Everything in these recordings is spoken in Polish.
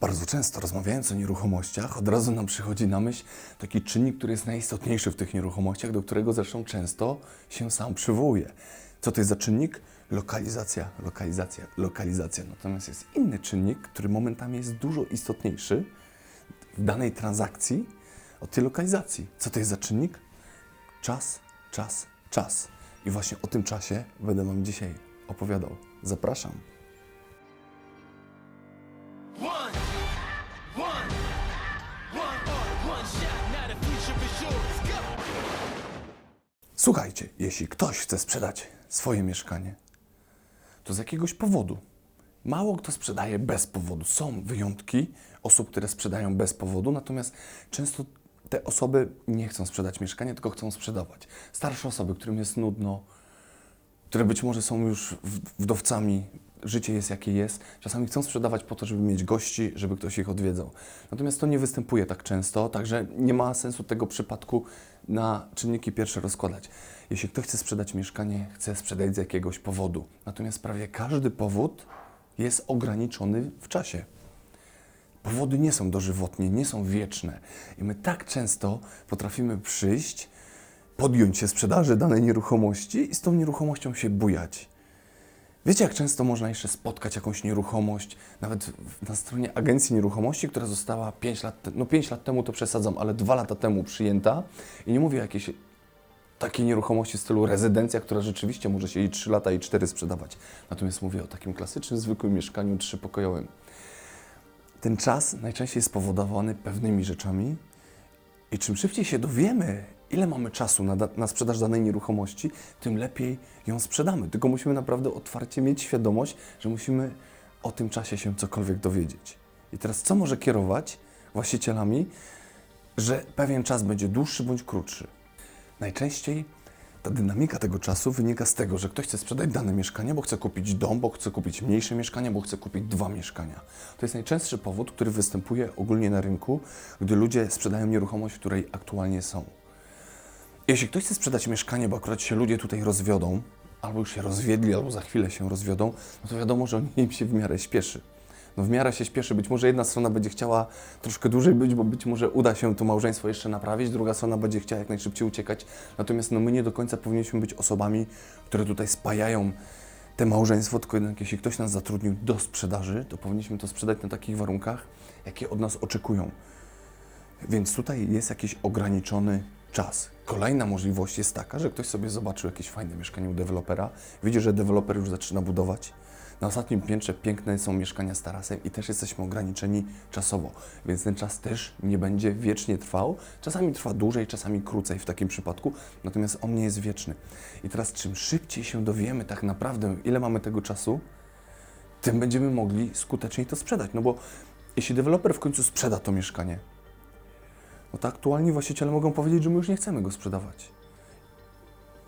Bardzo często rozmawiając o nieruchomościach, od razu nam przychodzi na myśl taki czynnik, który jest najistotniejszy w tych nieruchomościach, do którego zresztą często się sam przywołuje. Co to jest za czynnik? Lokalizacja, lokalizacja, lokalizacja. Natomiast jest inny czynnik, który momentami jest dużo istotniejszy w danej transakcji od tej lokalizacji. Co to jest za czynnik? Czas, czas, czas. I właśnie o tym czasie będę Wam dzisiaj opowiadał. Zapraszam. Słuchajcie, jeśli ktoś chce sprzedać swoje mieszkanie, to z jakiegoś powodu. Mało kto sprzedaje bez powodu. Są wyjątki osób, które sprzedają bez powodu, natomiast często te osoby nie chcą sprzedać mieszkania, tylko chcą sprzedawać. Starsze osoby, którym jest nudno, które być może są już wdowcami, życie jest jakie jest, czasami chcą sprzedawać po to, żeby mieć gości, żeby ktoś ich odwiedzał. Natomiast to nie występuje tak często, także nie ma sensu tego przypadku na czynniki pierwsze rozkładać. Jeśli ktoś chce sprzedać mieszkanie, chce sprzedać z jakiegoś powodu. Natomiast prawie każdy powód jest ograniczony w czasie. Powody nie są dożywotnie, nie są wieczne. I my tak często potrafimy przyjść, podjąć się sprzedaży danej nieruchomości i z tą nieruchomością się bujać. Wiecie, jak często można jeszcze spotkać jakąś nieruchomość, nawet na stronie agencji nieruchomości, która została 5 lat, no 5 lat temu to przesadzam, ale 2 lata temu przyjęta i nie mówię o jakiejś takiej nieruchomości w stylu rezydencja, która rzeczywiście może się i 3 lata i 4 sprzedawać. Natomiast mówię o takim klasycznym, zwykłym mieszkaniu trzypokojowym. Ten czas najczęściej jest spowodowany pewnymi rzeczami i czym szybciej się dowiemy, ile mamy czasu na, na sprzedaż danej nieruchomości, tym lepiej ją sprzedamy. Tylko musimy naprawdę otwarcie mieć świadomość, że musimy o tym czasie się cokolwiek dowiedzieć. I teraz co może kierować właścicielami, że pewien czas będzie dłuższy bądź krótszy? Najczęściej ta dynamika tego czasu wynika z tego, że ktoś chce sprzedać dane mieszkanie, bo chce kupić dom, bo chce kupić mniejsze mieszkanie, bo chce kupić dwa mieszkania. To jest najczęstszy powód, który występuje ogólnie na rynku, gdy ludzie sprzedają nieruchomość, w której aktualnie są. Jeśli ktoś chce sprzedać mieszkanie, bo akurat się ludzie tutaj rozwiodą, albo już się rozwiedli, albo za chwilę się rozwiodą, no to wiadomo, że im się w miarę śpieszy. No w miarę się śpieszy. Być może jedna strona będzie chciała troszkę dłużej być, bo być może uda się to małżeństwo jeszcze naprawić, druga strona będzie chciała jak najszybciej uciekać. Natomiast no my nie do końca powinniśmy być osobami, które tutaj spajają te małżeństwo, tylko jednak jeśli ktoś nas zatrudnił do sprzedaży, to powinniśmy to sprzedać na takich warunkach, jakie od nas oczekują. Więc tutaj jest jakiś ograniczony czas. Kolejna możliwość jest taka, że ktoś sobie zobaczył jakieś fajne mieszkanie u dewelopera, widzi, że deweloper już zaczyna budować. Na ostatnim piętrze piękne są mieszkania z tarasem i też jesteśmy ograniczeni czasowo, więc ten czas też nie będzie wiecznie trwał. Czasami trwa dłużej, czasami krócej w takim przypadku, natomiast on nie jest wieczny. I teraz czym szybciej się dowiemy tak naprawdę, ile mamy tego czasu, tym będziemy mogli skuteczniej to sprzedać. No bo jeśli deweloper w końcu sprzeda to mieszkanie, no to aktualni właściciele mogą powiedzieć, że my już nie chcemy go sprzedawać.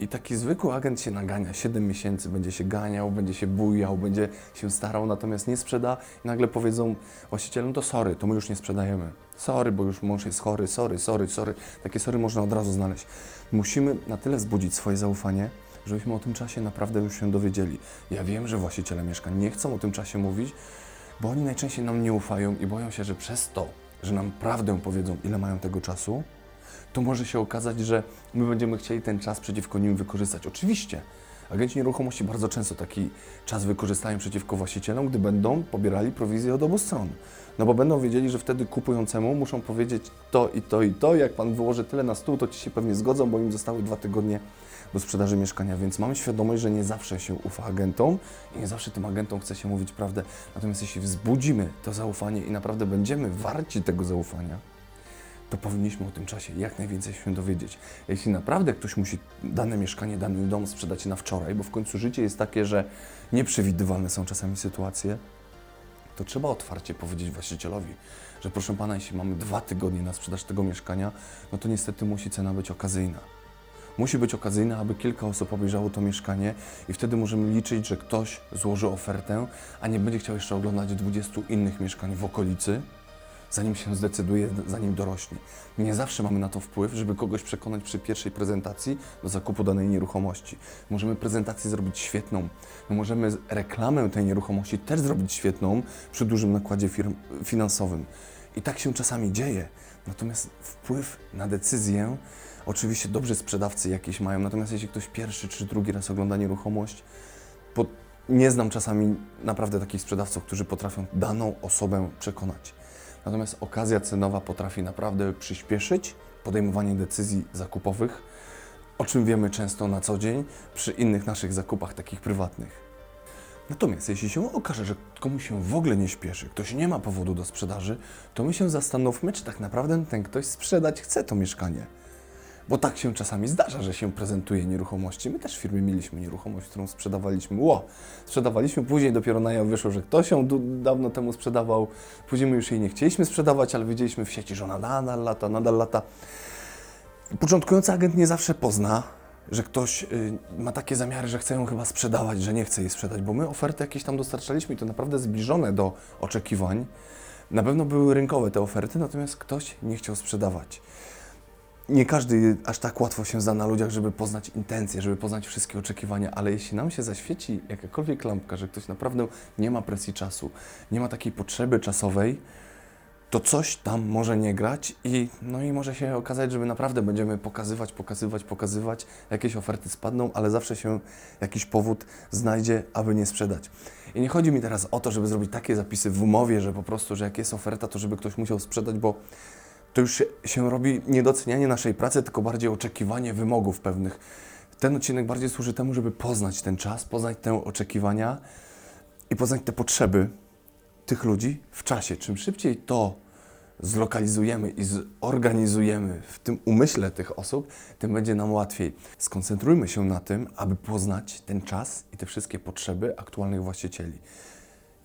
I taki zwykły agent się nagania, 7 miesięcy będzie się ganiał, będzie się bujał, będzie się starał, natomiast nie sprzeda i nagle powiedzą właścicielom, to sorry, to my już nie sprzedajemy. Sorry, bo już mąż jest chory, sorry, sorry, sorry. Takie sorry można od razu znaleźć. Musimy na tyle wzbudzić swoje zaufanie, żebyśmy o tym czasie naprawdę już się dowiedzieli. Ja wiem, że właściciele mieszkań nie chcą o tym czasie mówić, bo oni najczęściej nam nie ufają i boją się, że przez to, że nam prawdę powiedzą, ile mają tego czasu, to może się okazać, że my będziemy chcieli ten czas przeciwko nim wykorzystać. Oczywiście, agenci nieruchomości bardzo często taki czas wykorzystają przeciwko właścicielom, gdy będą pobierali prowizję od obu stron. No bo będą wiedzieli, że wtedy kupującemu muszą powiedzieć to i to i to, jak pan wyłoży tyle na stół, to ci się pewnie zgodzą, bo im zostały dwa tygodnie do sprzedaży mieszkania, więc mamy świadomość, że nie zawsze się ufa agentom i nie zawsze tym agentom chce się mówić prawdę. Natomiast jeśli wzbudzimy to zaufanie i naprawdę będziemy warci tego zaufania, to powinniśmy o tym czasie jak najwięcej się dowiedzieć. Jeśli naprawdę ktoś musi dane mieszkanie, dany dom sprzedać na wczoraj, bo w końcu życie jest takie, że nieprzewidywalne są czasami sytuacje, to trzeba otwarcie powiedzieć właścicielowi, że proszę pana, jeśli mamy dwa tygodnie na sprzedaż tego mieszkania, no to niestety musi cena być okazyjna. Musi być okazyjna, aby kilka osób obejrzało to mieszkanie i wtedy możemy liczyć, że ktoś złoży ofertę, a nie będzie chciał jeszcze oglądać 20 innych mieszkań w okolicy, zanim się zdecyduje, zanim dorośnie. Nie zawsze mamy na to wpływ, żeby kogoś przekonać przy pierwszej prezentacji do zakupu danej nieruchomości. Możemy prezentację zrobić świetną, my możemy reklamę tej nieruchomości też zrobić świetną przy dużym nakładzie firm finansowym. I tak się czasami dzieje. Natomiast wpływ na decyzję oczywiście dobrzy sprzedawcy jakieś mają, natomiast jeśli ktoś pierwszy czy drugi raz ogląda nieruchomość, nie znam czasami naprawdę takich sprzedawców, którzy potrafią daną osobę przekonać. Natomiast okazja cenowa potrafi naprawdę przyspieszyć podejmowanie decyzji zakupowych, o czym wiemy często na co dzień przy innych naszych zakupach takich prywatnych. Natomiast jeśli się okaże, że komuś się w ogóle nie śpieszy, ktoś nie ma powodu do sprzedaży, to my się zastanówmy, czy tak naprawdę ten ktoś sprzedać chce to mieszkanie. Bo tak się czasami zdarza, że się prezentuje nieruchomości. My też w firmie mieliśmy nieruchomość, którą sprzedawaliśmy. Ło! Sprzedawaliśmy, później dopiero na jaw wyszło, że ktoś ją dawno temu sprzedawał. Później my już jej nie chcieliśmy sprzedawać, ale widzieliśmy w sieci, że ona nadal lata, nadal lata. Początkujący agent nie zawsze pozna, że ktoś y, ma takie zamiary, że chce ją chyba sprzedawać, że nie chce jej sprzedać, bo my oferty jakieś tam dostarczaliśmy i to naprawdę zbliżone do oczekiwań. Na pewno były rynkowe te oferty, natomiast ktoś nie chciał sprzedawać. Nie każdy aż tak łatwo się zna na ludziach, żeby poznać intencje, żeby poznać wszystkie oczekiwania, ale jeśli nam się zaświeci jakakolwiek lampka, że ktoś naprawdę nie ma presji czasu, nie ma takiej potrzeby czasowej, to coś tam może nie grać i no i może się okazać, że my naprawdę będziemy pokazywać, pokazywać, pokazywać, jakieś oferty spadną, ale zawsze się jakiś powód znajdzie, aby nie sprzedać. I nie chodzi mi teraz o to, żeby zrobić takie zapisy w umowie, że po prostu, że jak jest oferta, to żeby ktoś musiał sprzedać, bo to już się, robi niedocenianie naszej pracy, tylko bardziej oczekiwanie wymogów pewnych. Ten odcinek bardziej służy temu, żeby poznać ten czas, poznać te oczekiwania i poznać te potrzeby tych ludzi w czasie. Czym szybciej to zlokalizujemy i zorganizujemy w tym umyśle tych osób, tym będzie nam łatwiej. Skoncentrujmy się na tym, aby poznać ten czas i te wszystkie potrzeby aktualnych właścicieli.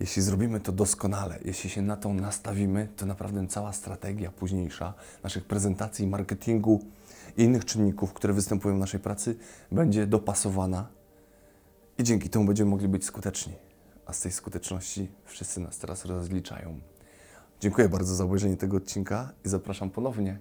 Jeśli zrobimy to doskonale, jeśli się na to nastawimy, to naprawdę cała strategia późniejsza naszych prezentacji, marketingu i innych czynników, które występują w naszej pracy, będzie dopasowana i dzięki temu będziemy mogli być skuteczni. A z tej skuteczności wszyscy nas teraz rozliczają. Dziękuję bardzo za obejrzenie tego odcinka i zapraszam ponownie